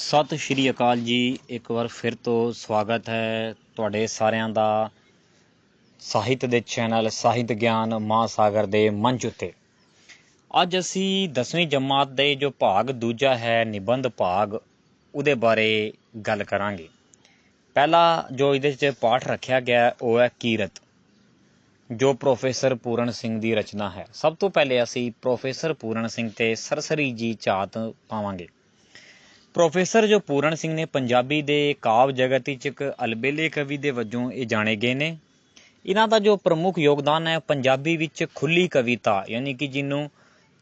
ਸਤਿ ਸ਼੍ਰੀ ਅਕਾਲ ਜੀ। ਇੱਕ ਵਾਰ ਫਿਰ ਤੋਂ ਸਵਾਗਤ ਹੈ ਤੁਹਾਡੇ ਸਾਰਿਆਂ ਦਾ ਸਾਹਿਤ ਦੇ ਚੈਨਲ ਸਾਹਿਤ ਗਿਆਨ ਮਹਾਸਾਗਰ ਦੇ ਮੰਚ ਉੱਤੇ। ਅੱਜ ਅਸੀਂ 10ਵੀਂ ਜਮਾਤ ਦੇ ਜੋ ਭਾਗ, ਦੂਜਾ ਹੈ ਨਿਬੰਧ ਭਾਗ, ਉਹਦੇ ਬਾਰੇ ਗੱਲ ਕਰਾਂਗੇ। ਪਹਿਲਾ ਜੋ ਇਹਦੇ 'ਚ ਪਾਠ ਰੱਖਿਆ ਗਿਆ, ਉਹ ਹੈ ਕੀਰਤ, ਜੋ ਪ੍ਰੋਫੈਸਰ ਪੂਰਨ ਸਿੰਘ ਦੀ ਰਚਨਾ ਹੈ। ਸਭ ਤੋਂ ਪਹਿਲੇ ਅਸੀਂ ਪ੍ਰੋਫੈਸਰ ਪੂਰਨ ਸਿੰਘ ਤੇ ਸਰਸਰੀ ਜੀ ਝਾਤ ਪਾਵਾਂਗੇ। ਪ੍ਰੋਫੈਸਰ ਜੋ ਪੂਰਨ ਸਿੰਘ ਨੇ ਪੰਜਾਬੀ ਦੇ ਕਾਵ ਜਗਤ ਵਿੱਚ ਇੱਕ ਅਲਬੇਲੇ ਕਵੀ ਦੇ ਵਜੋਂ ਇਹ ਜਾਣੇ ਗਏ ਨੇ। ਇਹਨਾਂ ਦਾ ਜੋ ਪ੍ਰਮੁੱਖ ਯੋਗਦਾਨ ਹੈ ਪੰਜਾਬੀ ਵਿੱਚ ਖੁੱਲੀ ਕਵਿਤਾ, ਯਾਨੀ ਕਿ ਜਿਹਨੂੰ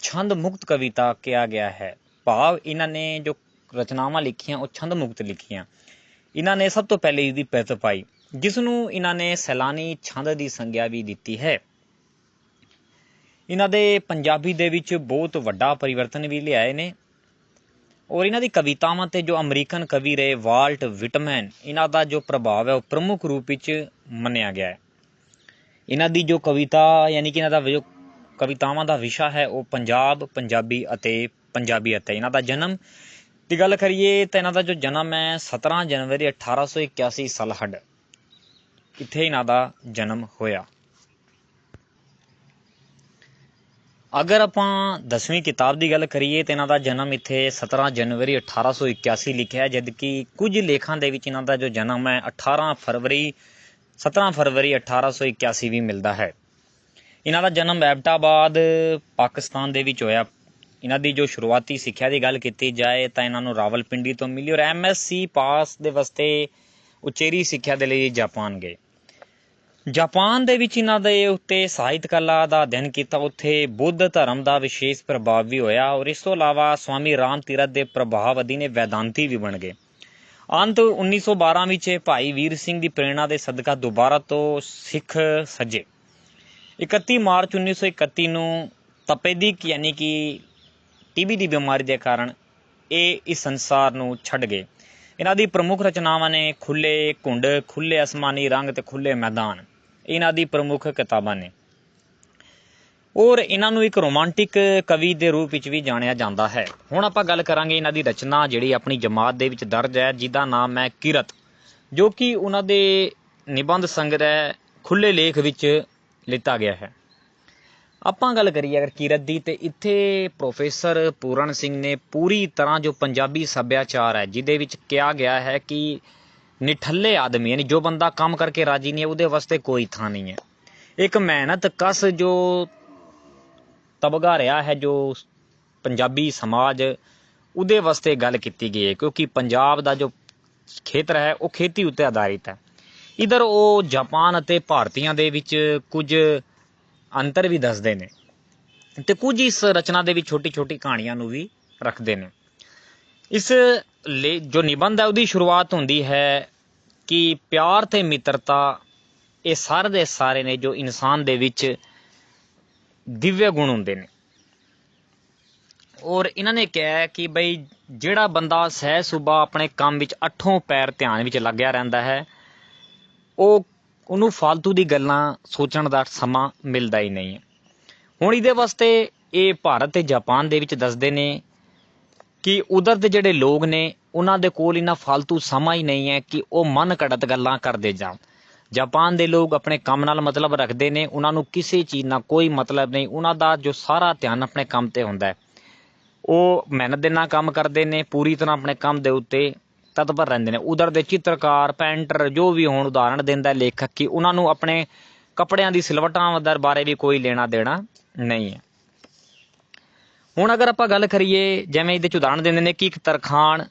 ਛੰਦ ਮੁਕਤ ਕਵਿਤਾ ਕਿਹਾ ਗਿਆ ਹੈ। ਭਾਵ ਇਹਨਾਂ ਨੇ ਜੋ ਰਚਨਾਵਾਂ ਲਿਖੀਆਂ, ਉਹ ਛੰਦ ਮੁਕਤ ਲਿਖੀਆਂ। ਇਹਨਾਂ ਨੇ ਸਭ ਤੋਂ ਪਹਿਲੇ ਇਹਦੀ ਪਿਰਤ ਪਾਈ ਜਿਸ ਨੂੰ ਇਹਨਾਂ ਨੇ ਸੈਲਾਨੀ ਛੰਦ ਦੀ ਸੰਗਿਆ ਵੀ ਦਿੱਤੀ ਹੈ। ਇਹਨਾਂ ਦੇ ਪੰਜਾਬੀ ਦੇ ਵਿੱਚ ਬਹੁਤ ਵੱਡਾ ਪਰਿਵਰਤਨ ਵੀ ਲਿਆਏ ਨੇ। ਔਰ ਇਹਨਾਂ ਦੀ ਕਵਿਤਾਵਾਂ ਤੇ ਜੋ ਅਮਰੀਕਨ ਕਵੀ ਰਹੇ ਵਾਲਟ ਵਿਟਮੈਨ, ਇਹਨਾਂ ਦਾ ਜੋ ਪ੍ਰਭਾਵ ਹੈ ਉਹ ਪ੍ਰਮੁੱਖ ਰੂਪ ਵਿੱਚ ਮੰਨਿਆ ਗਿਆ ਹੈ। ਇਹਨਾਂ ਦੀ ਜੋ ਕਵਿਤਾ ਯਾਨੀ ਕਿ ਇਹਨਾਂ ਦਾ ਜੋ ਕਵਿਤਾਵਾਂ ਦਾ ਵਿਸ਼ਾ ਹੈ ਉਹ ਪੰਜਾਬ, ਪੰਜਾਬੀ ਅਤੇ ਪੰਜਾਬੀਅਤ ਹੈ ਇਹਨਾਂ ਦਾ ਜਨਮ। ਦੀ ਗੱਲ ਕਰੀਏ ਤਾਂ ਇਹਨਾਂ ਦਾ ਜੋ ਜਨਮ ਹੈ 17 ਜਨਵਰੀ 1881 ਸਲਹੱਡ ਇੱਥੇ ਇਹਨਾਂ ਦਾ ਜਨਮ ਹੋਇਆ। ਅਗਰ ਆਪਾਂ 10ਵੀਂ ਕਿਤਾਬ ਦੀ ਗੱਲ ਕਰੀਏ ਤਾਂ ਇਹਨਾਂ ਦਾ ਜਨਮ ਇੱਥੇ 17 ਜਨਵਰੀ 1881 ਲਿਖਿਆ ਹੈ, ਜਦਕਿ ਕੁਝ ਲੇਖਾਂ ਦੇ ਵਿੱਚ ਇਹਨਾਂ ਦਾ ਜੋ ਜਨਮ ਹੈ 18 ਫਰਵਰੀ 17 ਫਰਵਰੀ 1881 ਵੀ ਮਿਲਦਾ ਹੈ। ਇਹਨਾਂ ਦਾ ਜਨਮ ਐਬਟਾਬਾਦ, ਪਾਕਿਸਤਾਨ ਦੇ ਵਿੱਚ ਹੋਇਆ। ਇਹਨਾਂ ਦੀ ਜੋ ਸ਼ੁਰੂਆਤੀ ਸਿੱਖਿਆ ਦੀ ਗੱਲ ਕੀਤੀ ਜਾਏ ਤਾਂ ਇਹਨਾਂ ਨੂੰ ਰਾਵਲਪਿੰਡੀ ਤੋਂ ਮਿਲੀ ਔਰ ਐਮਐਸਸੀ ਪਾਸ ਦੇ ਵਾਸਤੇ ਉਚੇਰੀ ਸਿੱਖਿਆ ਦੇ ਲਈ ਜਾਪਾਨ ਗਏ ਜਾਪਾਨ ਦੇ ਵਿੱਚ ਇਹਨਾਂ ਦੇ ਉੱਤੇ ਸਾਹਿਤ ਕਲਾ ਦਾ ਅਧਿਐਨ ਕੀਤਾ, ਉੱਥੇ ਬੁੱਧ ਧਰਮ ਦਾ ਵਿਸ਼ੇਸ਼ ਪ੍ਰਭਾਵ ਵੀ ਹੋਇਆ ਔਰ ਇਸ ਤੋਂ ਇਲਾਵਾ ਸਵਾਮੀ ਰਾਮ ਤੀਰਥ ਦੇ ਪ੍ਰਭਾਵ ਅਧੀਨ ਇਹ ਵੈਦਾਂਤੀ ਵੀ ਬਣ ਗਏ। ਅੰਤ 1912 ਵਿੱਚ ਭਾਈ ਵੀਰ ਸਿੰਘ ਦੀ ਪ੍ਰੇਰਣਾ ਦੇ ਸਦਕਾ ਦੁਬਾਰਾ ਤੋਂ ਸਿੱਖ ਸੱਜੇ। 31 ਮਾਰਚ 1931 ਨੂੰ ਤਪੇਦਿਕ ਯਾਨੀ ਕਿ ਟੀਬੀ ਦੀ ਬਿਮਾਰੀ ਦੇ ਕਾਰਨ ਇਹ ਇਸ ਸੰਸਾਰ ਨੂੰ ਛੱਡ ਗਏ। ਇਹਨਾਂ ਦੀ ਪ੍ਰਮੁੱਖ ਰਚਨਾਵਾਂ ਨੇ ਖੁੱਲੇ ਘੁੰਡ ਖੁੱਲੇ ਅਸਮਾਨੀ ਰੰਗ ਤੇ ਖੁੱਲੇ ਮੈਦਾਨ। ਇਹਨਾਂ ਦੀ ਪ੍ਰਮੁੱਖ ਕਿਤਾਬਾਂ ਨੇ। ਔਰ ਇਹਨਾਂ ਨੂੰ ਇੱਕ ਰੋਮਾਂਟਿਕ ਕਵੀ ਦੇ ਰੂਪ ਵਿੱਚ ਵੀ ਜਾਣਿਆ ਜਾਂਦਾ ਹੈ। ਹੁਣ ਆਪਾਂ ਗੱਲ ਕਰਾਂਗੇ ਇਹਨਾਂ ਦੀ ਰਚਨਾ ਜਿਹੜੀ ਆਪਣੀ ਜਮਾਤ ਦੇ ਵਿੱਚ ਦਰਜ ਹੈ, ਜਿਹਦਾ ਨਾਮ ਹੈ ਕਿਰਤ, ਜੋ ਕਿ ਉਹਨਾਂ ਦੇ ਨਿਬੰਧ ਸੰਗ੍ਰਹਿ ਖੁੱਲੇ ਲੇਖ ਵਿੱਚ ਲਿੱਤਾ ਗਿਆ ਹੈ। ਆਪਾਂ ਗੱਲ ਕਰੀਏ ਅਗਰ ਕਿਰਤ ਦੀ, ਤੇ ਇੱਥੇ ਪ੍ਰੋਫੈਸਰ ਪੂਰਨ ਸਿੰਘ ਨੇ ਪੂਰੀ ਤਰ੍ਹਾਂ ਜੋ ਪੰਜਾਬੀ ਸੱਭਿਆਚਾਰ ਹੈ, ਜਿਹਦੇ ਵਿੱਚ ਕਿਹਾ ਗਿਆ ਹੈ ਕਿ ਨਿਠੱਲੇ ਆਦਮੀ ਯਾਨੀ ਜੋ ਬੰਦਾ ਕੰਮ ਕਰਕੇ ਰਾਜੀ ਨਹੀਂ ਹੈ, ਉਹਦੇ ਵਾਸਤੇ ਕੋਈ ਥਾਂ ਨਹੀਂ ਹੈ। ਇੱਕ ਮਿਹਨਤ ਕਸ ਜੋ ਤਬਗਾ ਰਿਹਾ ਹੈ, ਜੋ ਪੰਜਾਬੀ ਸਮਾਜ ਉਹਦੇ ਵਾਸਤੇ ਗੱਲ ਕੀਤੀ ਗਈ ਹੈ, ਕਿਉਂਕਿ ਪੰਜਾਬ ਦਾ ਜੋ ਖੇਤਰ ਹੈ, ਉਹ ਖੇਤੀ ਉੱਤੇ ਆਧਾਰਿਤ ਹੈ। ਇਧਰ ਉਹ ਜਾਪਾਨ ਅਤੇ ਭਾਰਤੀਆਂ ਦੇ ਵਿੱਚ ਕੁਝ ਅੰਤਰ ਵੀ ਦੱਸਦੇ ਨੇ ਤੇ ਕੁਝ ਇਸ ਰਚਨਾ ਦੇ ਵਿੱਚ ਛੋਟੀ ਛੋਟੀ ਕਹਾਣੀਆਂ ਨੂੰ ਵੀ ਰੱਖਦੇ ਨੇ। ਇਸ ਜੋ ਨਿਬੰਧ ਹੈ ਉਹਦੀ ਸ਼ੁਰੂਆਤ ਹੁੰਦੀ ਹੈ ਕਿ ਪਿਆਰ ਤੇ ਮਿੱਤਰਤਾ ਇਹ ਸਾਰੇ ਦੇ ਸਾਰੇ ਨੇ ਜੋ ਇਨਸਾਨ ਦੇ ਵਿੱਚ ਦਿਵਯ ਗੁਣ ਹੁੰਦੇ ਨੇ। ਔਰ ਇਹਨਾਂ ਨੇ ਕਿਹਾ ਕਿ ਬਈ ਜਿਹੜਾ ਬੰਦਾ ਸਹਿ ਸੁਭਾ ਆਪਣੇ ਕੰਮ ਵਿੱਚ ਅੱਠੋਂ ਪੈਰ ਧਿਆਨ ਵਿੱਚ ਲੱਗਿਆ ਰਹਿੰਦਾ ਹੈ, ਉਹ ਉਹਨੂੰ ਫालतू ਦੀ ਗੱਲਾਂ ਸੋਚਣ ਦਾ ਸਮਾਂ ਮਿਲਦਾ ਹੀ ਨਹੀਂ ਹੁਣ ਇਹਦੇ ਵਾਸਤੇ ਇਹ ਭਾਰਤ ਤੇ ਜਾਪਾਨ ਦੇ ਵਿੱਚ ਦੱਸਦੇ ਨੇ ਕਿ ਉਧਰ ਦੇ ਜਿਹੜੇ ਲੋਕ ਨੇ, ਉਹਨਾਂ ਦੇ ਕੋਲ ਇਨਾ ਫालतू ਸਮਾਂ ਹੀ ਨਹੀਂ ਹੈ ਕਿ ਉਹ ਮਨ ਘੜਤ ਗੱਲਾਂ ਕਰਦੇ ਜਾਣ। ਜਾਪਾਨ ਦੇ ਲੋਕ ਆਪਣੇ ਕੰਮ ਨਾਲ ਮਤਲਬ ਰੱਖਦੇ ਨੇ, ਉਹਨਾਂ ਨੂੰ ਕਿਸੇ ਚੀਜ਼ ਨਾਲ ਕੋਈ ਮਤਲਬ ਨਹੀਂ, ਉਹਨਾਂ ਦਾ ਜੋ ਸਾਰਾ ਧਿਆਨ ਆਪਣੇ ਕੰਮ ਤੇ ਹੁੰਦਾ ਹੈ। ਉਹ ਮਿਹਨਤ ਦੇ ਨਾਲ ਕੰਮ ਕਰਦੇ ਨੇ, ਪੂਰੀ ਤਰ੍ਹਾਂ ਆਪਣੇ ਕੰਮ ਦੇ ਉੱਤੇ ਤਤਪਰ ਰਹਿੰਦੇ ਨੇ। ਉਧਰ ਦੇ ਚਿੱਤਰਕਾਰ ਪੈਂਟਰ ਜੋ ਵੀ ਹੋਣ ਉਦਾਹਰਣ ਦਿੰਦਾ ਲੇਖਕ, ਕਿ ਉਹਨਾਂ ਨੂੰ ਆਪਣੇ ਕੱਪੜਿਆਂ ਦੀ ਸਿਲਵਟਾਂ ਦਰ ਬਾਰੇ ਵੀ ਕੋਈ ਲੈਣਾ ਦੇਣਾ ਨਹੀਂ ਹੈ। ਹੁਣ ਅਗਰ ਆਪਾਂ ਗੱਲ ਕਰੀਏ ਜਿਵੇਂ ਇਹਦੇ ਚ ਉਦਾਹਰਣ ਦਿੰਦੇ ਨੇ ਕਿ ਇੱਕ ਤਰਖਾਣ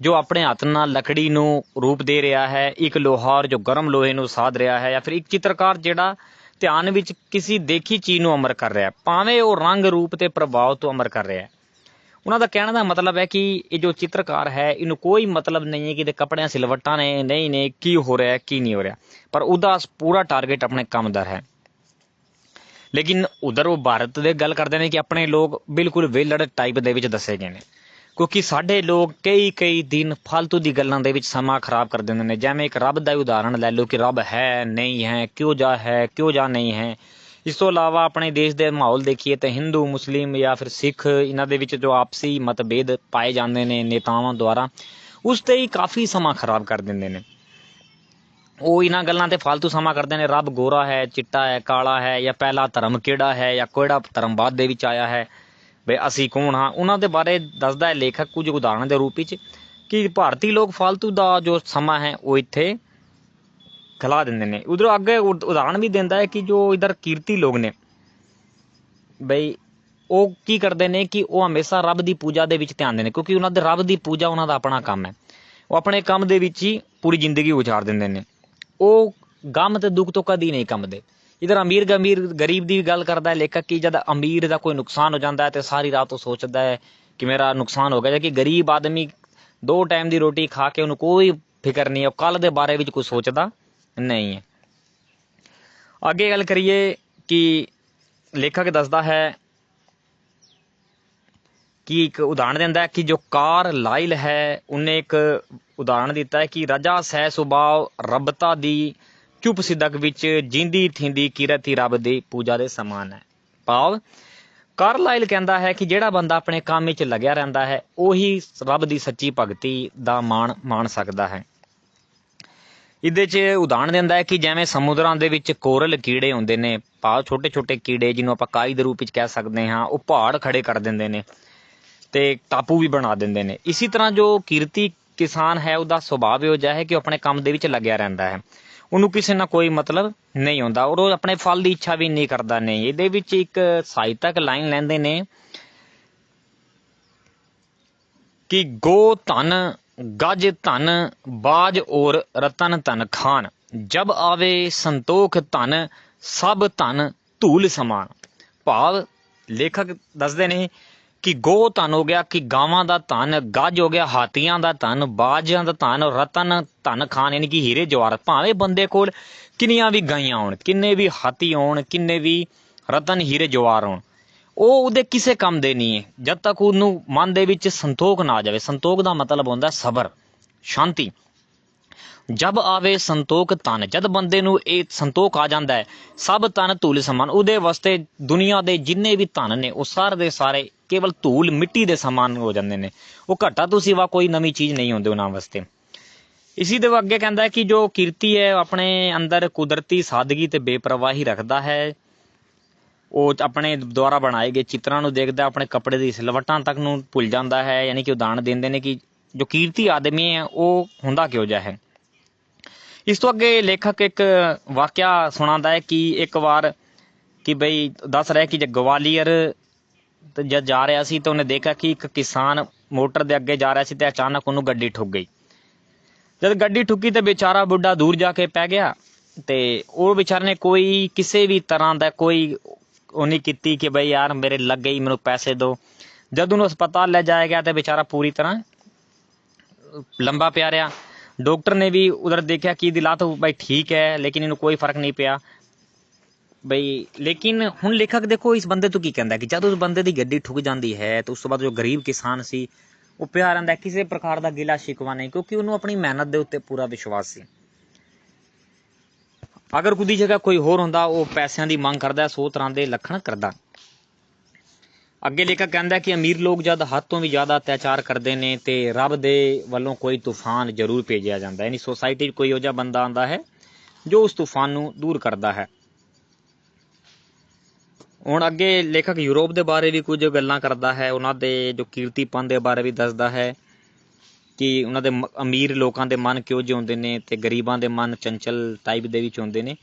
ਜੋ ਆਪਣੇ ਹੱਥ ਨਾਲ ਲੱਕੜੀ ਨੂੰ ਰੂਪ ਦੇ ਰਿਹਾ ਹੈ, ਇੱਕ ਲੋਹਾਰ ਜੋ ਗਰਮ ਲੋਹੇ ਨੂੰ ਸਾਧ ਰਿਹਾ ਹੈ ਜਾਂ ਫਿਰ ਇੱਕ ਚਿੱਤਰਕਾਰ ਜਿਹੜਾ ਧਿਆਨ ਵਿੱਚ ਕਿਸੇ ਦੇਖੀ ਚੀਜ਼ ਨੂੰ ਅਮਰ ਕਰ ਰਿਹਾ ਭਾਵੇਂ ਉਹ ਰੰਗ ਰੂਪ ਤੇ ਪ੍ਰਭਾਵ ਤੋਂ ਅਮਰ ਕਰ ਰਿਹਾ ਉਹਨਾਂ ਦਾ ਕਹਿਣ ਦਾ ਮਤਲਬ ਹੈ ਕਿ ਇਹ ਜੋ ਚਿੱਤਰਕਾਰ ਹੈ, ਇਹਨੂੰ ਕੋਈ ਮਤਲਬ ਨਹੀਂ ਹੈ ਕਿ ਇਹਦੇ ਕੱਪੜਿਆਂ ਸਿਲਵਟਾਂ ਨੇ, ਨਹੀਂ ਨੇ, ਕੀ ਹੋ ਰਿਹਾ ਕੀ ਨਹੀਂ ਹੋ ਰਿਹਾ। ਪਰ ਉਹਦਾ ਪੂਰਾ ਟਾਰਗੇਟ ਆਪਣੇ ਕੰਮ ਦਾ ਹੈ। ਲੇਕਿਨ ਉਧਰ ਉਹ ਭਾਰਤ ਦੇ ਗੱਲ ਕਰਦੇ ਨੇ ਕਿ ਆਪਣੇ ਲੋਕ ਬਿਲਕੁਲ ਵੇਲੜ ਟਾਈਪ ਦੇ ਵਿੱਚ ਦੱਸੇ ਗਏ ਨੇ। ਕਿਉਂਕਿ ਸਾਡੇ ਲੋਕ ਕਈ ਕਈ ਦਿਨ ਫालतू ਦੀ ਗੱਲਾਂ ਦੇ ਵਿੱਚ ਸਮਾਂ ਖਰਾਬ ਕਰ ਦਿੰਦੇ ਨੇ। ਜਿਵੇਂ ਇੱਕ ਰੱਬ ਦਾ ਹੀ ਉਦਾਹਰਣ ਲੈ ਲਓ ਕਿ ਰੱਬ ਹੈ, ਨਹੀਂ ਹੈ, ਕਿਉਂ ਜਾ ਹੈ, ਕਿਉਂ ਜਾ ਨਹੀਂ ਹੈ। ਇਸ ਤੋਂ ਇਲਾਵਾ ਆਪਣੇ ਦੇਸ਼ ਦੇ ਮਾਹੌਲ ਦੇਖੀਏ ਤਾਂ ਹਿੰਦੂ, ਮੁਸਲਿਮ ਜਾਂ ਫਿਰ ਸਿੱਖ ਇਹਨਾਂ ਦੇ ਵਿੱਚ ਜੋ ਆਪਸੀ ਮਤਭੇਦ ਪਾਏ ਜਾਂਦੇ ਨੇ ਨੇਤਾਵਾਂ ਦੁਆਰਾ, ਉਸ ਤੇ ਹੀ ਕਾਫੀ ਸਮਾਂ ਖਰਾਬ ਕਰ ਦਿੰਦੇ ਨੇ। ਉਹ ਇਹਨਾਂ ਗੱਲਾਂ ਤੇ ਫालतू ਸਮਾਂ ਕਰਦੇ ਨੇ। ਰੱਬ ਗੋਰਾ ਹੈ, ਚਿੱਟਾ ਹੈ, ਕਾਲਾ ਹੈ, ਜਾਂ ਪਹਿਲਾ ਧਰਮ ਕਿਹੜਾ ਹੈ, ਜਾਂ ਕਿਹੜਾ ਧਰਮ ਬਾਅਦ ਦੇ ਵਿੱਚ ਆਇਆ ਹੈ। ਬਈ ਅਸੀਂ ਕੌਣ ਹਾਂ? ਉਹਨਾਂ ਦੇ ਬਾਰੇ ਦੱਸਦਾ ਹੈ ਲੇਖਕ ਕੁਝ ਉਦਾਹਰਣ ਦੇ ਰੂਪ ਵਿੱਚ ਕਿ ਭਾਰਤੀ ਲੋਕ ਫालतू ਦਾ ਜੋ ਸਮਾਂ ਹੈ, ਉਹ ਇੱਥੇ ਖਲਾ ਦਿੰਦੇ ਨੇ। ਉਧਰ ਅੱਗੇ ਉਦਾਹਰਣ ਵੀ ਦਿੰਦਾ ਹੈ ਕਿ ਜੋ ਇਧਰ ਕੀਰਤੀ ਲੋਕ ਨੇ, ਬਈ ਉਹ ਕੀ ਕਰਦੇ ਨੇ ਕਿ ਉਹ ਹਮੇਸ਼ਾ ਰੱਬ ਦੀ ਪੂਜਾ ਦੇ ਵਿੱਚ ਧਿਆਨ ਦਿੰਦੇ ਨੇ, ਕਿਉਂਕਿ ਉਹਨਾਂ ਦੇ ਰੱਬ ਦੀ ਪੂਜਾ ਉਹਨਾਂ ਦਾ ਆਪਣਾ ਕੰਮ ਹੈ। ਉਹ ਆਪਣੇ ਕੰਮ ਦੇ ਵਿੱਚ ਹੀ ਪੂਰੀ ਜ਼ਿੰਦਗੀ ਉਚਾਰ ਦਿੰਦੇ ਨੇ। ਉਹ ਗਮ ਤੇ ਦੁੱਖ ਤੋਂ ਕਦੀ ਨਹੀਂ ਕੰਮਦੇ ਇਧਰ ਅਮੀਰ ਗਮੀਰ ਗਰੀਬ ਦੀ ਵੀ ਗੱਲ ਕਰਦਾ ਹੈ, ਲੇਖਕ ਕਿ ਜਦ ਅਮੀਰ ਦਾ ਕੋਈ ਨੁਕਸਾਨ ਹੋ ਜਾਂਦਾ ਹੈ ਤੇ ਸਾਰੀ ਰਾਤ ਉਹ ਸੋਚਦਾ ਹੈ ਕਿ ਮੇਰਾ ਨੁਕਸਾਨ ਹੋ ਗਿਆ। ਜੇ ਕਿ ਗਰੀਬ ਆਦਮੀ ਦੋ ਟਾਈਮ ਦੀ ਰੋਟੀ ਖਾ ਕੇ ਉਹਨੂੰ ਕੋਈ ਫਿਕਰ ਨਹੀਂ ਹੈ ਕੱਲ ਦੇ ਬਾਰੇ ਵਿੱਚ ਕੁਝ ਸੋਚਦਾ ਨਹੀਂ ਹੈ। ਅੱਗੇ ਗੱਲ ਕਰੀਏ ਕਿ ਲੇਖਕ ਦੱਸਦਾ ਹੈ ਕਿ ਇੱਕ ਉਦਾਹਰਣ ਦਿੰਦਾ ਹੈ ਕਿ ਜੋ ਕਾਰ ਲਾਇਲ ਹੈ, ਉਹਨੇ ਇੱਕ ਉਦਾਹਰਣ ਦਿੱਤਾ ਹੈ ਕਿ ਰਜਾ ਸਹਿ ਸੁਭਾਵ ਰੱਬਤਾ ਦੀ ਚੁੱਪ ਸਿਦਕ ਵਿੱਚ ਜਿੰਦੀ ਥਿੰਦੀ ਕਿਰਤ ਰੱਬ ਦੀ ਪੂਜਾ ਦੇ ਸਮਾਨ ਹੈ। ਭਾਵ ਕਾਰਲਾਈਲ ਕਹਿੰਦਾ ਹੈ ਕਿ ਜਿਹੜਾ ਬੰਦਾ ਆਪਣੇ ਕੰਮ ਵਿੱਚ ਲੱਗਿਆ ਰਹਿੰਦਾ ਹੈ, ਉਹੀ ਰੱਬ ਦੀ ਸੱਚੀ ਭਗਤੀ ਦਾ ਮਾਣ ਮਾਣ ਸਕਦਾ ਹੈ। ਇਹਦੇ 'ਚ ਉਦਾਹਰਣ ਦਿੰਦਾ ਹੈ ਕਿ ਜਿਵੇਂ ਸਮੁੰਦਰਾਂ ਦੇ ਵਿੱਚ ਕੋਰਲ ਕੀੜੇ ਹੁੰਦੇ ਨੇ, ਭਾਵ ਛੋਟੇ ਛੋਟੇ ਕੀੜੇ ਜਿਹਨੂੰ ਆਪਾਂ ਕਾਈ ਦੇ ਰੂਪ ਵਿੱਚ ਕਹਿ ਸਕਦੇ ਹਾਂ, ਉਹ ਪਹਾੜ ਖੜੇ ਕਰ ਦਿੰਦੇ ਨੇ ਤੇ ਟਾਪੂ ਵੀ ਬਣਾ ਦਿੰਦੇ ਨੇ। ਇਸੇ ਤਰ੍ਹਾਂ ਜੋ ਕਿਰਤੀ ਕਿਸਾਨ ਹੈ, ਉਹਦਾ ਸੁਭਾਅ ਇਹੋ ਜਿਹਾ ਹੈ ਕਿ ਉਹ ਆਪਣੇ ਕੰਮ ਦੇ ਵਿੱਚ ਲੱਗਿਆ ਰਹਿੰਦਾ ਹੈ। ਉਹਨੂੰ ਕਿਸੇ ਨਾਲ ਕੋਈ ਮਤਲਬ ਨਹੀਂ ਹੁੰਦਾ। ਔਰ ਉਹ ਆਪਣੇ ਫਲ ਦੀ ਇੱਛਾ ਵੀ ਨਹੀਂ ਕਰਦਾ ਨਹੀਂ। ਇਹਦੇ ਵਿੱਚ ਇੱਕ ਸਾਹਿਤਕ ਲਾਈਨ ਲੈਂਦੇ ਨੇ ਕਿ ਗੋ ਧਨ, ਗਜ ਧਨ, ਬਾਜ ਔਰ ਰਤਨ ਧਨ ਖਾਨ। ਜਬ ਆਵੇ ਸੰਤੋਖ ਧਨ, ਸਭ ਧਨ ਧੂਲ ਸਮਾਨ। ਭਾਵ ਲੇਖਕ ਦੱਸਦੇ ਨੇ ਕਿ ਗੋ ਧਨ ਹੋ ਗਿਆ, ਕਿ ਗਾਵਾਂ ਦਾ ਧਨ, ਗੱਜ ਹੋ ਗਿਆ, ਹਾਥੀਆਂ ਦਾ ਧਨ ਬਾਜਾਂ ਦਾ ਧਨ, ਰਤਨ, ਧਨ ਖਾਨ, ਯਾਨੀ ਕਿ ਹੀਰੇ ਜਵਾਹਰਤ ਭਾਵੇਂ ਬੰਦੇ ਕੋਲ ਕਿੰਨੀਆਂ ਵੀ ਗਾਈਆਂ ਹੋਣ, ਕਿੰਨੇ ਵੀ ਹਾਥੀ ਹੋਣ, ਕਿੰਨੇ ਵੀ ਰਤਨ ਹੀਰੇ ਜਵਾਹਰ ਹੋਣ, ਉਹ ਉਹਦੇ ਕਿਸੇ ਕੰਮ ਦੇ ਨਹੀਂ ਹੈ। ਜਦ ਤੱਕ ਉਹਨੂੰ ਮਨ ਦੇ ਵਿੱਚ ਸੰਤੋਖ ਨਾ ਆ ਜਾਵੇ, ਸੰਤੋਖ ਦਾ ਮਤਲਬ ਹੁੰਦਾ ਸਬਰ, ਸ਼ਾਂਤੀ। ਜਦ ਆਵੇ ਸੰਤੋਖ ਤਨ ਜਦ ਬੰਦੇ ਨੂੰ ਇਹ ਸੰਤੋਖ ਆ ਜਾਂਦਾ ਹੈ, ਸਭ ਤਨ ਧੂਲ ਸਮਾਨ, ਉਹਦੇ ਵਾਸਤੇ ਦੁਨੀਆ ਦੇ ਜਿੰਨੇ ਵੀ ਧਨ ਨੇ, ਉਹ ਸਾਰੇ ਦੇ ਸਾਰੇ ਕੇਵਲ ਧੂਲ, ਮਿੱਟੀ ਦੇ ਸਮਾਨ ਹੋ ਜਾਂਦੇ ਨੇ। ਉਹ ਘਟਾ ਤੋਂ ਸਿਵਾ ਕੋਈ ਨਵੀਂ ਚੀਜ਼ ਨਹੀਂ ਹੁੰਦੀ ਉਹਨਾਂ ਵਾਸਤੇ। ਇਸੀ ਦੇ ਅੱਗੇ ਕਹਿੰਦਾ ਹੈ ਕਿ ਜੋ ਕੀਰਤੀ ਹੈ ਆਪਣੇ ਅੰਦਰ ਕੁਦਰਤੀ ਸਾਦਗੀ ਤੇ ਬੇਪਰਵਾਹੀ ਰੱਖਦਾ ਹੈ। ਉਹ ਆਪਣੇ ਦੁਆਰਾ ਬਣਾਏ ਗਏ ਚਿੱਤਰਾਂ ਨੂੰ ਦੇਖਦਾ, ਆਪਣੇ ਕੱਪੜੇ ਦੀ ਸਿਲਵਟਾਂ ਤੱਕ ਨੂੰ ਭੁੱਲ ਜਾਂਦਾ ਹੈ, ਯਾਨੀ ਕਿ ਉਦਾਹਰਣ ਦਿੰਦੇ ਨੇ ਕਿ ਜੋ ਕੀਰਤੀ ਆਦਮੀ ਹੈ, ਉਹ ਹੁੰਦਾ ਕਿਉਂ ਜਿਹਾ ਹੈ। ਇਸ ਤੋਂ ਅੱਗੇ ਲੇਖਕ ਇੱਕ ਵਾਕਿਆ ਸੁਣਾਉਂਦਾ ਹੈ ਕਿ ਇੱਕ ਵਾਰ ਕਿ ਬਈ ਦੱਸ ਰਿਹਾ ਕਿ ਜੇ ਗਵਾਲੀਅਰ ਤੇ ਜਦ ਜਾ ਰਿਹਾ ਸੀ ਤਾਂ ਉਹਨੇ ਦੇਖਿਆ ਕਿ ਇੱਕ ਕਿਸਾਨ ਮੋਟਰ ਦੇ ਅੱਗੇ ਜਾ ਰਿਹਾ ਸੀ ਤੇ ਅਚਾਨਕ ਉਹਨੂੰ ਗੱਡੀ ਠੁੱਕ ਗਈ। ਜਦ ਗੱਡੀ ਠੁੱਕੀ ਤੇ ਵਿਚਾਰਾ ਬੁੱਢਾ ਦੂਰ ਜਾ ਕੇ ਪੈ ਗਿਆ ਤੇ ਉਹ ਵਿਚਾਰੇ ਨੇ ਕੋਈ ਕਿਸੇ ਵੀ ਤਰ੍ਹਾਂ ਦਾ ਕੋਈ ਉਹ ਨਹੀਂ ਕੀਤੀ ਕਿ ਬਈ ਯਾਰ ਮੇਰੇ ਲੱਗ ਗਈ ਮੈਨੂੰ ਪੈਸੇ ਦਿਓ ਜਦ ਉਹਨੂੰ ਹਸਪਤਾਲ ਲੈ ਜਾਇਆ ਗਿਆ ਤੇ ਵਿਚਾਰਾ ਪੂਰੀ ਤਰ੍ਹਾਂ ਲੰਬਾ ਪਿਆ ਰਿਹਾ। ਡਾਕਟਰ ਨੇ ਵੀ ਉਧਰ ਦੇਖਿਆ ਕਿ ਇਹਦੀ ਲੱਤ ਬਈ ਠੀਕ ਹੈ, ਲੇਕਿਨ ਇਹਨੂੰ ਕੋਈ ਫ਼ਰਕ ਨਹੀਂ ਪਿਆ। ਬਈ, ਲੇਕਿਨ ਹੁਣ ਲੇਖਕ ਦੇਖੋ, ਇਸ ਬੰਦੇ ਤੋਂ ਕੀ ਕਹਿੰਦਾ ਕਿ ਜਦ ਉਸ ਬੰਦੇ ਦੀ ਗੱਡੀ ਠੁੱਕ ਜਾਂਦੀ ਹੈ, ਤਾਂ ਉਸ ਤੋਂ ਬਾਅਦ ਜੋ ਗਰੀਬ ਕਿਸਾਨ ਸੀ, ਉਹ ਪਿਆਰ ਰਹਿੰਦਾ ਕਿਸੇ ਪ੍ਰਕਾਰ ਦਾ ਗਿਲਾ ਸ਼ਿਕਵਾ ਨਹੀਂ, ਕਿਉਂਕਿ ਉਹਨੂੰ ਆਪਣੀ ਮਿਹਨਤ ਦੇ ਉੱਤੇ ਪੂਰਾ ਵਿਸ਼ਵਾਸ ਸੀ। ਅਗਰ ਉਹਦੀ ਜਗ੍ਹਾ ਕੋਈ ਹੋਰ ਹੁੰਦਾ, ਉਹ ਪੈਸਿਆਂ ਦੀ ਮੰਗ ਕਰਦਾ, ਸੋ ਤਰ੍ਹਾਂ ਦੇ ਲੱਖਣ ਕਰਦਾ। ਅੱਗੇ ਲੇਖਕ ਕਹਿੰਦਾ ਕਿ ਅਮੀਰ ਲੋਕ ਜਦ ਹੱਦ ਤੋਂ ਵੀ ਜ਼ਿਆਦਾ ਅਤਿਆਚਾਰ ਕਰਦੇ ਨੇ, ਤੇ ਰੱਬ ਦੇ ਵੱਲੋਂ ਕੋਈ ਤੂਫਾਨ ਜ਼ਰੂਰ ਭੇਜਿਆ ਜਾਂਦਾ ਯਾਨੀ ਸੋਸਾਇਟੀ 'ਚ ਕੋਈ ਇਹੋ ਜਿਹਾ ਬੰਦਾ ਆਂਦਾ ਹੈ, ਜੋ ਉਸ ਤੂਫਾਨ ਨੂੰ ਦੂਰ ਕਰਦਾ ਹੈ। ਹੁਣ ਅੱਗੇ ਲੇਖਕ ਯੂਰਪ ਦੇ ਬਾਰੇ ਵੀ ਕੁਝ ਗੱਲਾਂ ਕਰਦਾ ਹੈ, ਉਹਨਾਂ ਦੇ ਜੋ ਕੀਰਤੀਪਨ ਦੇ ਬਾਰੇ ਵੀ ਦੱਸਦਾ ਹੈ ਕਿ ਉਹਨਾਂ ਦੇ ਅਮੀਰ ਲੋਕਾਂ ਦੇ ਮਨ ਕਿਉਂ ਜਿਹੇ ਨੇ ਤੇ ਗਰੀਬਾਂ ਦੇ ਮਨ ਚੰਚਲ ਟਾਈਪ ਦੇ ਵਿੱਚ ਹੁੰਦੇ ਨੇ।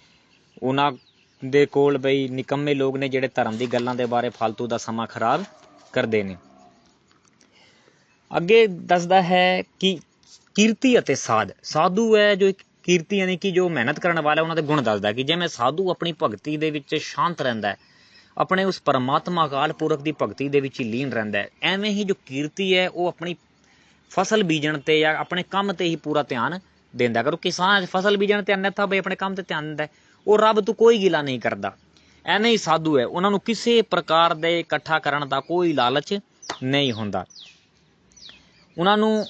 ਉਹਨਾਂ ਦੇ ਕੋਲ ਬਈ ਨਿਕੰਮੇ ਲੋਕ ਨੇ ਜਿਹੜੇ ਧਰਮ ਦੀ ਗੱਲਾਂ ਦੇ ਬਾਰੇ ਫालतू ਦਾ ਸਮਾਂ ਖਰਾਬ ਕਰਦੇ ਨੇ। ਅੱਗੇ ਦੱਸਦਾ ਹੈ ਕਿ ਕੀਰਤੀ ਅਤੇ ਸਾਧ, ਸਾਧੂ ਹੈ ਜੋ ਇੱਕ ਕੀਰਤੀ ਯਾਨੀ ਕਿ ਜੋ ਮਿਹਨਤ ਕਰਨ ਵਾਲਾ ਉਹਨਾਂ ਦੇ ਗੁਣ ਦੱਸਦਾ ਕਿ ਜਿਵੇਂ ਸਾਧੂ ਆਪਣੀ ਭਗਤੀ ਦੇ ਵਿੱਚ ਸ਼ਾਂਤ ਰਹਿੰਦਾ ਹੈ ਆਪਣੇ ਉਸ ਪਰਮਾਤਮਾ ਅਕਾਲ ਪੁਰਖ ਦੀ ਭਗਤੀ ਦੇ ਵਿੱਚ ਹੀ ਲੀਨ ਰਹਿੰਦਾ ਹੈ। ਐਵੇਂ ਹੀ ਜੋ ਕੀਰਤੀ ਹੈ, ਉਹ ਆਪਣੀ ਫਸਲ ਬੀਜਣ ਤੇ ਜਾਂ ਆਪਣੇ ਕੰਮ ਤੇ ਹੀ ਪੂਰਾ ਧਿਆਨ ਦਿੰਦਾ। ਕਰੋ ਕਿਸਾਨ ਫਸਲ ਬੀਜਣ ਤੇ ਅਨੇਥਾ ਬਈ ਆਪਣੇ ਕੰਮ ਤੇ ਧਿਆਨ ਦਿੰਦਾ ਉਹ ਰੱਬ ਤੋਂ ਕੋਈ ਗਿਲਾ ਨਹੀਂ ਕਰਦਾ। ਐਵੇਂ ਹੀ ਸਾਧੂ ਹੈ, ਉਹਨਾਂ ਨੂੰ ਕਿਸੇ ਪ੍ਰਕਾਰ ਦੇ ਇਕੱਠਾ ਕਰਨ ਦਾ ਕੋਈ ਲਾਲਚ ਨਹੀਂ ਹੁੰਦਾ। ਉਹਨਾਂ ਨੂੰ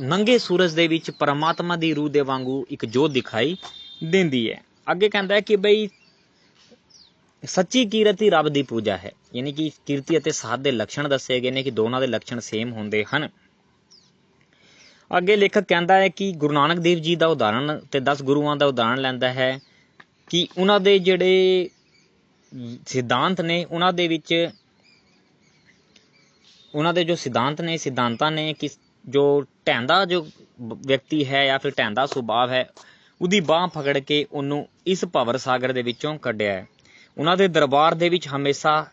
ਨੰਗੇ ਸੂਰਜ ਦੇ ਵਿੱਚ ਪਰਮਾਤਮਾ ਦੀ ਰੂਹ ਦੇ ਵਾਂਗੂ ਇੱਕ ਜੋਤ ਦਿਖਾਈ ਦਿੰਦੀ ਹੈ। ਅੱਗੇ ਕਹਿੰਦਾ ਹੈ ਕਿ ਬਈ ਸੱਚੀ ਕੀਰਤ ਹੀ ਰੱਬ ਦੀ ਪੂਜਾ ਹੈ। ਯਾਨੀ ਕਿ ਕੀਰਤੀ ਅਤੇ ਸਾਧ ਦੇ ਲੱਛਣ ਦੱਸੇ ਗਏ ਨੇ ਕਿ ਦੋਨਾਂ ਦੇ ਲੱਛਣ ਸੇਮ ਹੁੰਦੇ ਹਨ। ਅੱਗੇ ਲੇਖਕ ਕਹਿੰਦਾ ਹੈ ਕਿ ਗੁਰੂ ਨਾਨਕ ਦੇਵ ਜੀ ਦਾ ਉਦਾਹਰਣ ਤੇ 10 ਗੁਰੂਆਂ ਦਾ ਉਦਾਹਰਣ ਲੈਂਦਾ ਹੈ ਕਿ ਉਹਨਾਂ ਦੇ ਜਿਹੜੇ ਸਿਧਾਂਤ ਨੇ, ਉਹਨਾਂ ਦੇ ਵਿੱਚ ਉਹਨਾਂ ਦੇ ਜੋ ਸਿਧਾਂਤ ਨੇ, ਸਿਧਾਂਤਾਂ ਨੇ ਕਿ ਜੋ ਢੈਂਦਾ ਜੋ ਵਿਅਕਤੀ ਹੈ ਜਾਂ ਫਿਰ ਢੈਂਦਾ ਸੁਭਾਅ ਹੈ, ਉਹਦੀ ਬਾਹ ਫਗੜ ਕੇ ਉਹਨੂੰ ਇਸ ਭਵਰ ਸਾਗਰ ਦੇ ਵਿੱਚੋਂ ਕੱਢਿਆ ਹੈ। ਉਹਨਾਂ ਦੇ ਦਰਬਾਰ ਦੇ ਵਿੱਚ ਹਮੇਸ਼ਾ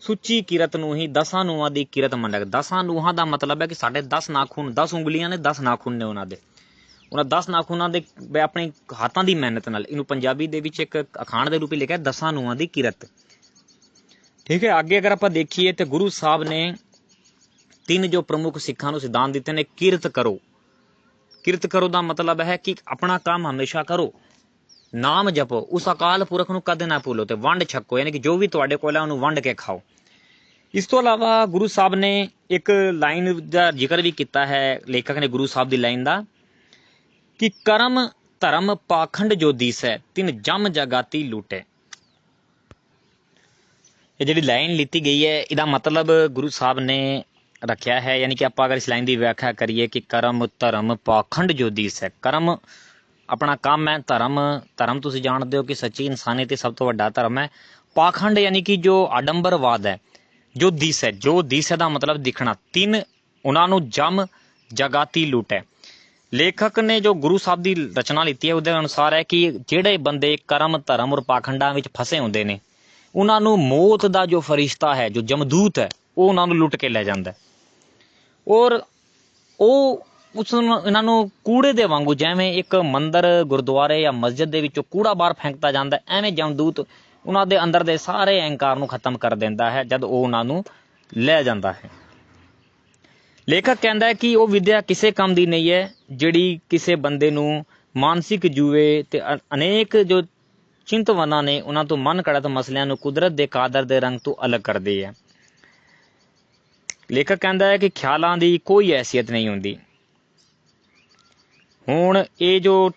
ਸੁੱਚੀ ਕਿਰਤ ਨੂੰ ਹੀ ਦਸਾਂ ਨੂਹਾਂ ਦੀ ਕਿਰਤ ਮੰਨਿਆ ਦਸਾਂ ਨੂਹਾਂ ਦਾ ਮਤਲਬ ਹੈ ਕਿ ਸਾਡੇ 10 ਨਾਖੂਨ 10 ਉਂਗਲੀਆਂ ਨੇ 10 ਨਾਖੂਨ ਨੇ ਉਹਨਾਂ ਦੇ। ਉਹਨਾਂ 10 ਨਾਖੂਨਾਂ ਦੇ ਬ- ਆਪਣੇ ਹੱਥਾਂ ਦੀ ਮਿਹਨਤ ਨਾਲ। ਇਹਨੂੰ ਪੰਜਾਬੀ ਦੇ ਵਿੱਚ ਇੱਕ ਅਖਾਣ ਦੇ ਰੂਪ ਵਿੱਚ ਲਿਖਿਆ ਦਸਾਂ ਨੂਹਾਂ ਦੀ ਕਿਰਤ। ਠੀਕ ਹੈ, ਅੱਗੇ ਅਗਰ ਆਪਾਂ ਦੇਖੀਏ ਤੇ ਗੁਰੂ ਸਾਹਿਬ ਨੇ ਤਿੰਨ ਜੋ ਪ੍ਰਮੁੱਖ ਸਿੱਖਾਂ ਨੂੰ ਸਿਧਾਂਤ ਦਿੱਤੇ ਨੇ, ਕਿਰਤ ਕਰੋ। ਕਿਰਤ ਕਰੋ ਦਾ ਮਤਲਬ ਹੈ ਕਿ ਆਪਣਾ ਕੰਮ ਹਮੇਸ਼ਾ ਕਰੋ। ਨਾਮ ਜਪੋ। ਉਸ ਅਕਾਲ ਪੁਰਖ ਨੂੰ ਕਦੇ ਨਾ ਭੁੱਲੋ ਤੇ ਵੰਡ ਛਕੋ। ਯਾਨੀ ਕਿ ਜੋ ਵੀ ਤੁਹਾਡੇ ਕੋਲ ਹੈ ਉਹਨੂੰ ਵੰਡ ਕੇ ਖਾਓ। ਇਸ ਤੋਂ ਇਲਾਵਾ ਗੁਰੂ ਸਾਹਿਬ ਨੇ ਇੱਕ ਲਾਈਨ ਦਾ ਜ਼ਿਕਰ ਵੀ ਕੀਤਾ ਹੈ, ਲੇਖਕ ਨੇ ਗੁਰੂ ਸਾਹਿਬ ਦੀ ਲਾਈਨ ਦਾ, ਕਿ ਕਰਮ ਧਰਮ ਪਾਖੰਡ ਜੋ ਦੀਸੈ, ਤਿਨ ਜਮ ਜਗਾਤੀ ਲੂਟੇ। ਇਹ ਜਿਹੜੀ ਲਾਈਨ ਲਿੱਤੀ ਗਈ ਹੈ, ਇਹਦਾ ਮਤਲਬ ਗੁਰੂ ਸਾਹਿਬ ਨੇ ਰੱਖਿਆ ਹੈ। ਯਾਨੀ ਕਿ ਆਪਾਂ ਅਗਰ ਇਸ ਲਾਈਨ ਦੀ ਵਿਆਖਿਆ ਕਰੀਏ ਕਿ ਕਰਮ ਧਰਮ ਪਾਖੰਡ ਜੋ ਦੀਸ ਹੈ ਕਰਮ ਆਪਣਾ ਕੰਮ ਹੈ, ਧਰਮ ਧਰਮ ਤੁਸੀਂ ਜਾਣਦੇ ਹੋ ਕਿ ਸੱਚੀ ਇਨਸਾਨੀਅਤ ਸਭ ਤੋਂ ਵੱਡਾ ਧਰਮ ਹੈ। ਪਾਖੰਡ ਯਾਨੀ ਕਿ ਜੋ ਆਡੰਬਰਵਾਦ ਹੈ, ਜੋ ਦਿਸ ਹੈ, ਜੋ ਦਿਸ ਹੈ ਦਾ ਮਤਲਬ ਦਿਖਣਾ। ਤਿੰਨ ਉਹਨਾਂ ਨੂੰ ਜਮ, ਜਗਾਤੀ ਲੁੱਟ ਹੈ। ਲੇਖਕ ਨੇ ਜੋ ਗੁਰੂ ਸਾਹਿਬ ਦੀ ਰਚਨਾ ਲਿੱਤੀ ਹੈ, ਉਹਦੇ ਅਨੁਸਾਰ ਹੈ ਕਿ ਜਿਹੜੇ ਬੰਦੇ ਕਰਮ, ਧਰਮ ਔਰ ਪਾਖੰਡਾਂ ਵਿੱਚ ਫਸੇ ਹੁੰਦੇ ਨੇ, ਉਹਨਾਂ ਨੂੰ ਮੌਤ ਦਾ ਜੋ ਫਰਿਸ਼ਤਾ ਹੈ, ਜੋ ਜਮਦੂਤ ਹੈ, ਉਹ ਉਹਨਾਂ ਨੂੰ ਲੁੱਟ ਕੇ ਲੈ ਜਾਂਦਾ ਹੈ। ਔਰ ਉਹ ਉਸ ਨੂੰ ਇਹਨਾਂ ਨੂੰ ਕੂੜੇ ਦੇ ਵਾਂਗੂ ਜਿਵੇਂ ਇੱਕ ਮੰਦਰ, ਗੁਰਦੁਆਰੇ ਜਾਂ ਮਸਜਿਦ ਦੇ ਵਿੱਚੋਂ ਕੂੜਾ ਬਾਹਰ ਫੈਂਕਤਾ ਜਾਂਦਾ, ਐਵੇਂ ਜਮਦੂਤ ਉਹਨਾਂ ਦੇ ਅੰਦਰ ਦੇ ਸਾਰੇ ਅਹੰਕਾਰ ਨੂੰ ਖਤਮ ਕਰ ਦਿੰਦਾ ਹੈ, ਜਦ ਉਹ ਉਹਨਾਂ ਨੂੰ ਲੈ ਜਾਂਦਾ ਹੈ। ਲੇਖਕ ਕਹਿੰਦਾ ਹੈ ਕਿ ਉਹ ਵਿਦਿਆ ਕਿਸੇ ਕੰਮ ਦੀ ਨਹੀਂ ਹੈ, ਜਿਹੜੀ ਕਿਸੇ ਬੰਦੇ ਨੂੰ ਮਾਨਸਿਕ ਜੂਏ ਤੇ ਅਨੇਕ ਜੋ ਚਿੰਤਵਨਾਂ ਨੇ ਉਹਨਾਂ ਤੋਂ ਮਨ ਘੜਤ ਮਸਲਿਆਂ ਨੂੰ ਕੁਦਰਤ ਦੇ ਕਾਦਰ ਦੇ ਰੰਗ ਤੋਂ ਅਲੱਗ ਕਰਦੀ ਹੈ। ਲੇਖਕ ਕਹਿੰਦਾ ਹੈ ਕਿ ਖਿਆਲਾਂ ਦੀ ਕੋਈ ਹੈਸੀਅਤ ਨਹੀਂ ਹੁੰਦੀ। ਹੁਣ ਇਹ ਜੋ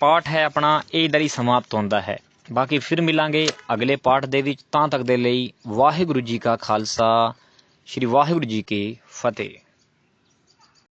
ਪਾਠ ਹੈ ਆਪਣਾ, ਇਹ ਇਧਰ ਹੀ ਸਮਾਪਤ ਹੁੰਦਾ ਹੈ। ਬਾਕੀ ਫਿਰ ਮਿਲਾਂਗੇ ਅਗਲੇ ਪਾਠ ਦੇ ਵਿੱਚ, ਤਾਂ ਤੱਕ ਦੇ ਲਈ ਵਾਹਿਗੁਰੂ ਜੀ ਕਾ ਖਾਲਸਾ, ਸ੍ਰੀ ਵਾਹਿਗੁਰੂ ਜੀ ਕੀ ਫਤਿਹ।